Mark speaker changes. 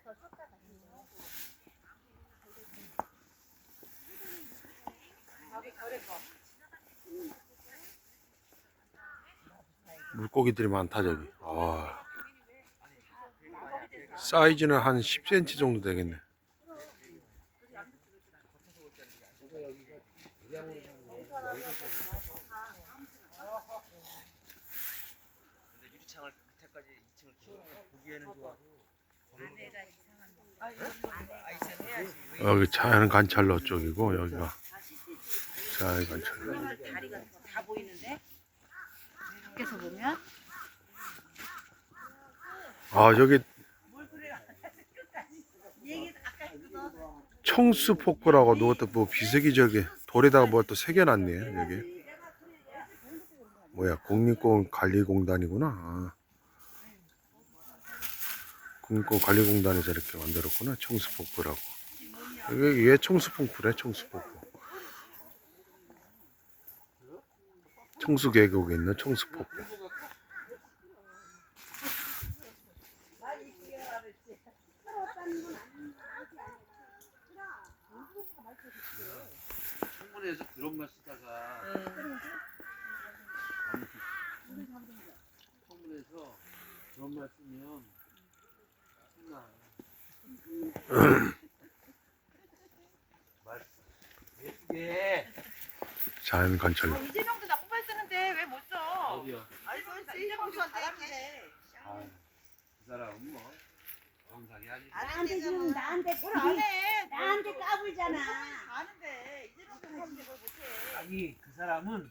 Speaker 1: 더 쏟다 가시죠.
Speaker 2: 물고기들이 많다 저기. 아. 사이즈는 한 10cm 정도 되겠네.
Speaker 3: 근데 유리창을 끝에까지 2층을 키우고 보기에는 좋아.
Speaker 2: 여기 자연 관찰로 쪽이고 여기가 자연 관찰로.
Speaker 1: 다리가 다 보이는데 밖에서 보면
Speaker 2: 아 저기 청수 폭포라고 누것도 뭐 비석이 저기 돌에다가 뭐 또 새겨놨네 여기. 뭐야 국립공원 관리공단이구나. 아. 국립공원 관리공단에서 이렇게 만들었구나 청수 폭포라고. 이게 왜 청수 폭포래 청수 폭포. 청수 계곡에 있는 청수 폭포.
Speaker 3: 청문회에서 그런 말 쓰다가 청문회에서 그런 말 쓰면
Speaker 2: 자연 관찰로.
Speaker 4: 이재명도 나쁜 말 쓰는데 왜 못 써?
Speaker 3: 어디야?
Speaker 4: 아니 너 이재명도 잘하는데.
Speaker 3: 아, 그 사람은 뭐 정상이 아니지.
Speaker 1: 나한테 지금 나한테
Speaker 4: 뭘 안 해?
Speaker 1: 나한테 까불잖아.
Speaker 4: 아는데 이재명도 하는데 뭘 못해?
Speaker 3: 아니 그 사람은